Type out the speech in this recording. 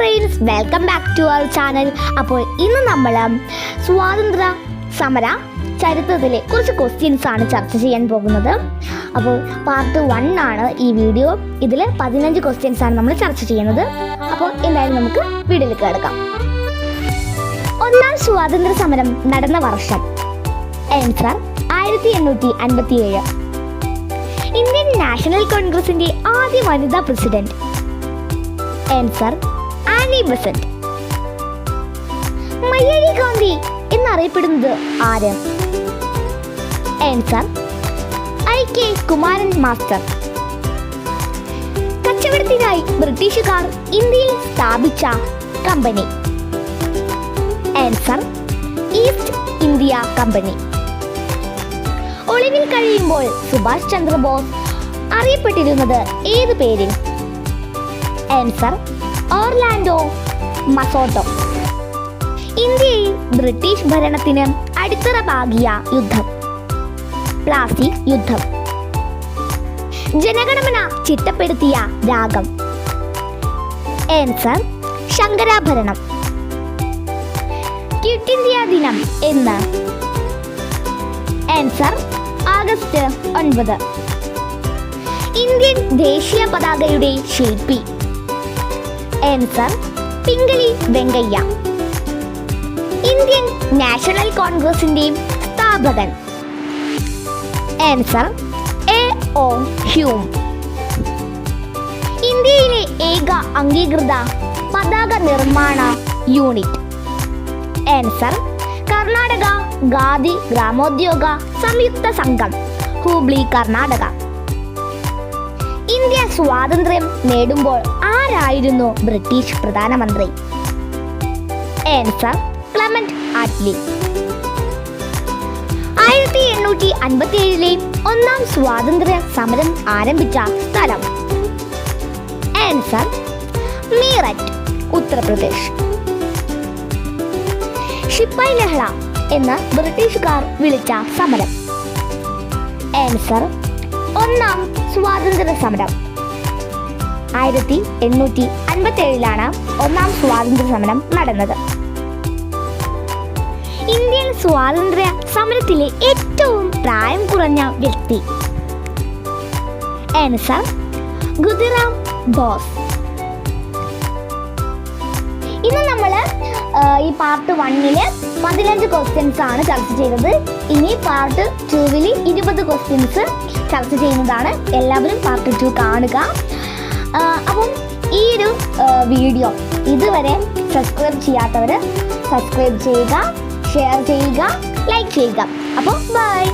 Friends welcome back to our channel അപ്പോൾ ഇന്ന് നമ്മൾ സ്വാതന്ത്ര്യ സമര ചരിത്രത്തിലെ കുറച്ച് ക്വസ്റ്റ്യൻസ് ആണ് ചർച്ച ചെയ്യാൻ പോകുന്നത്. അപ്പോൾ പാർട്ട് വൺ ആണ് ഈ വീഡിയോ ഇതിൽ പതിനഞ്ച് ക്വസ്റ്റ്യൻസ് ആണ് നമ്മൾ ചർച്ച ചെയ്യുന്നത്. അപ്പോൾ എന്തായാലും നമുക്ക് വീഡിയോയിലേക്ക് കിടക്കാം. ഒന്നാം സ്വാതന്ത്ര്യ സമരം നടന്ന വർഷം. ആൻസർ ആയിരത്തി എണ്ണൂറ്റി അൻപത്തി ഏഴ് ഇന്ത്യൻ നാഷണൽ കോൺഗ്രസിന്റെ ആദ്യ വനിതാ president. Answer Annie Besant Mayyazhi Gandhi എന്നറിയപ്പെടുന്നത് ആര്? Answer I K Kumaran master കച്ചവടത്തിനായി ബ്രിട്ടീഷുകാർ ഇന്ത്യയിൽ സ്ഥാപിച്ച company. Answer East India Company ഒളിവിൽ കഴിയുമ്പോൾ സുഭാഷ് ചന്ദ്രബോസ് അറിയപ്പെട്ടിരുന്നത് ഏത് പേരിൽ? Answer Orlando Mazzotta. ഇന്ത്യയിൽ ബ്രിട്ടീഷ് ഭരണത്തിന് അടിത്തറ പാകിയ യുദ്ധം. പ്ലാസി യുദ്ധം. ജനഗണമന ചിട്ടപ്പെടുത്തിയ രാഗം. ആൻസർ ശങ്കരാഭരണം. ക്വിറ്റ് ഇന്ത്യ ദിനം എന്ന്. ആൻസർ ആഗസ്റ്റ് ഒൻപത്. ഇന്ത്യൻ ദേശീയ പതാകയുടെ ശില്പി. Answer Pingali Venkayya Indian national കോൺഗ്രസിന്റെയും സ്ഥാപകൻ. ആൻസർ എ ഓ ഹ്യൂം ഇന്ത്യയിലെ ഏക അംഗീകൃത പതാക നിർമ്മാണ യൂണിറ്റ്. ആൻസർ കർണാടക ഖാദി ഗ്രാമോദ്യോഗ സംയുക്ത സംഘം ഹൂബ്ലി കർണാടക. ഇന്ത്യ സ്വാതന്ത്ര്യം നേടുമ്പോൾ ആരായിരുന്നു ബ്രിട്ടീഷ് പ്രധാനമന്ത്രി? Answer Clement Attlee. ആയിരത്തി എണ്ണൂറ്റി അൻപത്തി ഏഴിലെ ഒന്നാം സ്വാതന്ത്ര്യ സമരം ആരംഭിച്ച സ്ഥലം. ആൻസർ മീററ്റ് ഉത്തർപ്രദേശ്. ഷിപ്പായി ലഹള എന്ന് ബ്രിട്ടീഷുകാർ വിളിച്ച സമരം. ആൻസർ ഒന്നാം സ്വാതന്ത്ര്യ സമരം. ആയിരത്തി എണ്ണൂറ്റി അൻപത്തി ഏഴിലാണ് ഒന്നാം സ്വാതന്ത്ര്യ സമരം നടന്നത്. ഇന്ത്യൻ സ്വാതന്ത്ര്യ സമരത്തിലെ ഏറ്റവും പ്രായം കുറഞ്ഞ വ്യക്തി. ആൻസർ ഗുതിറാം ബോസ്. ഇന്ന് നമ്മൾ ഈ പാർട്ട് വണ്ണിൽ പതിനഞ്ച് ക്വസ്റ്റ്യൻസ് ആണ് ചർച്ച ചെയ്തത്. ഇനി പാർട്ട് ടൂവിൽ ഇരുപത് ക്വസ്റ്റ്യൻസ് ചർച്ച ചെയ്യുന്നതാണ്. എല്ലാവരും പാർട്ട് ടു കാണുക. അപ്പം ഈ ഒരു വീഡിയോ ഇതുവരെ സബ്സ്ക്രൈബ് ചെയ്യാത്തവർ സബ്സ്ക്രൈബ് ചെയ്യുക ഷെയർ ചെയ്യുക ലൈക്ക് ചെയ്യുക. അപ്പോൾ ബൈ